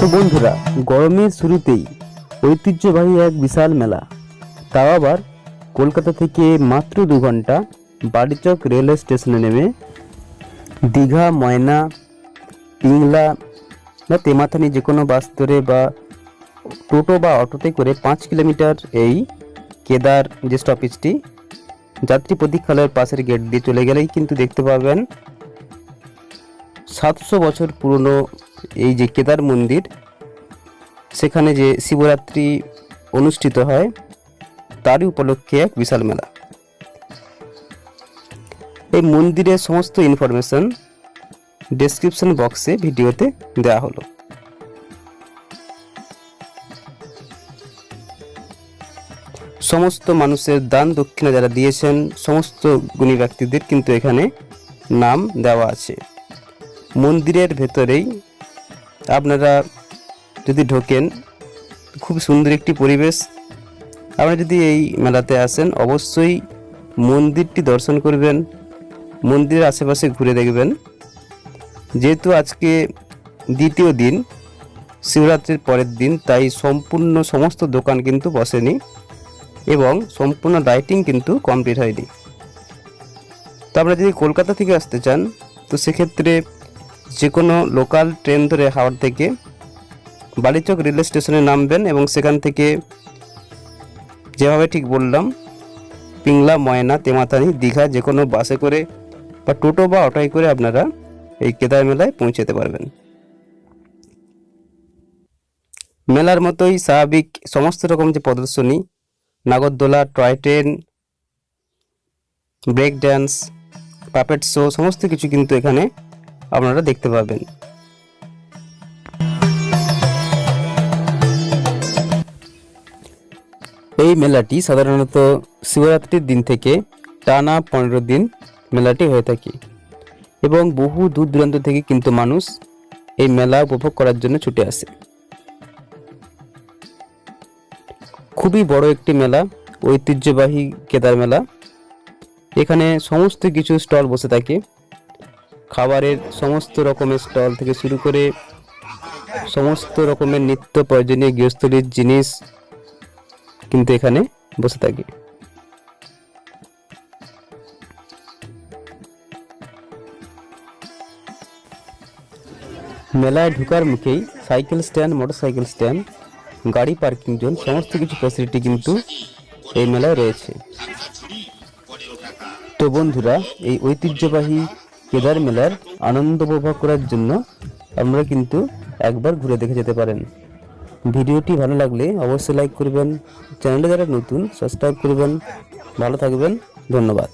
তো বন্ধুরা, গরমের শুরুতেই ঐতিহ্যবাহী এক বিশাল মেলা। তাও আবার কলকাতা থেকে মাত্র দু ঘণ্টা বাড়িচক রেলওয়ে স্টেশনে নেমে দীঘা, ময়না, পিংলা বা তেমাথানি যে কোনো বাস ধরে বা টোটো বা অটোতে করে পাঁচ কিলোমিটার এই কেদার যে স্টপেজটি, যাত্রী প্রতীক্ষালয়ের পাশের গেট দিয়ে চলে গেলেই কিন্তু দেখতে পাবেন সাতশো বছর পুরনো এই যে কেদার মন্দির, সেখানে যে শিবরাত্রি অনুষ্ঠিত হয়, তারই উপলক্ষে এক বিশাল মেলা। এই মন্দিরের সমস্ত ইনফরমেশন ডেসক্রিপশন বক্সে ভিডিওতে দেওয়া হলো। সমস্ত মানুষের দান দক্ষিণা যারা দিয়েছেন, সমস্ত গুণী ব্যক্তিদের কিন্তু এখানে নাম দেওয়া আছে। মন্দিরের ভেতরেই আপনারা যদি ঢোকেন, খুব সুন্দর একটি পরিবেশ। আপনারা যদি এই মেলাতে আসেন, অবশ্যই মন্দিরটি দর্শন করবেন, মন্দিরের আশেপাশে ঘুরে দেখবেন। যেহেতু আজকে দ্বিতীয় দিন, শিবরাত্রির পরের দিন, তাই সম্পূর্ণ সমস্ত দোকান কিন্তু বসেনি এবং সম্পূর্ণ লাইটিং কিন্তু কমপ্লিট হয়নি। তো আপনারা যদি কলকাতা থেকে আসতে চান, তো সেক্ষেত্রে যে কোনো লোকাল ট্রেন ধরে হাওড় থেকে বালিচক রেলওয়ে স্টেশনে নামবেন এবং সেখান থেকে যেভাবে ঠিক বললাম, পিংলা, ময়না, তেমাতানি, দীঘা যে কোনো বাসে করে বা টোটো বা অটোয় করে আপনারা এই কেদার মেলায় পৌঁছাতে পারবেন। মেলার মতোই স্বাভাবিক সমস্ত রকম যে প্রদর্শনী, নাগরদোলা, toy train, break dance, puppet show, সমস্ত কিছু কিন্তু এখানে আপনারা দেখতে পাবেন। এই মেলাটি সাধারণত শিবরাত্রির দিন থেকে টানা পনেরো দিন মেলাটি হয়ে থাকে এবং বহু দূর দূরান্ত থেকে কিন্তু মানুষ এই মেলা উপভোগ করার জন্য ছুটে আসে। খুবই বড় একটি মেলা, ঐতিহ্যবাহী কেদার মেলা। এখানে সমস্ত কিছু স্টল বসে থাকে। খাবারের সমস্ত রকমের স্টল থেকে শুরু করে সমস্ত রকমের নিত্য প্রয়োজনীয় গৃহস্থলীর জিনিস কিন্তু এখানে বসে থাকে। মেলায় ঢুকার মুখেই সাইকেল স্ট্যান্ড, মোটরসাইকেল স্ট্যান্ড, গাড়ি, পার্কিং জোন, সমস্ত কিছু ফ্যাসিলিটি কিন্তু এই মেলায় রয়েছে। তো বন্ধুরা, এই ঐতিহ্যবাহী কেদার মেলার আনন্দ উপভোগ করার জন্য আপনারা কিন্তু একবার ঘুরে দেখে যেতে পারেন। ভিডিওটি ভালো লাগলে অবশ্যই লাইক করবেন। চ্যানেলে যারা নতুন সাবস্ক্রাইব করবেন। ভালো থাকবেন। ধন্যবাদ।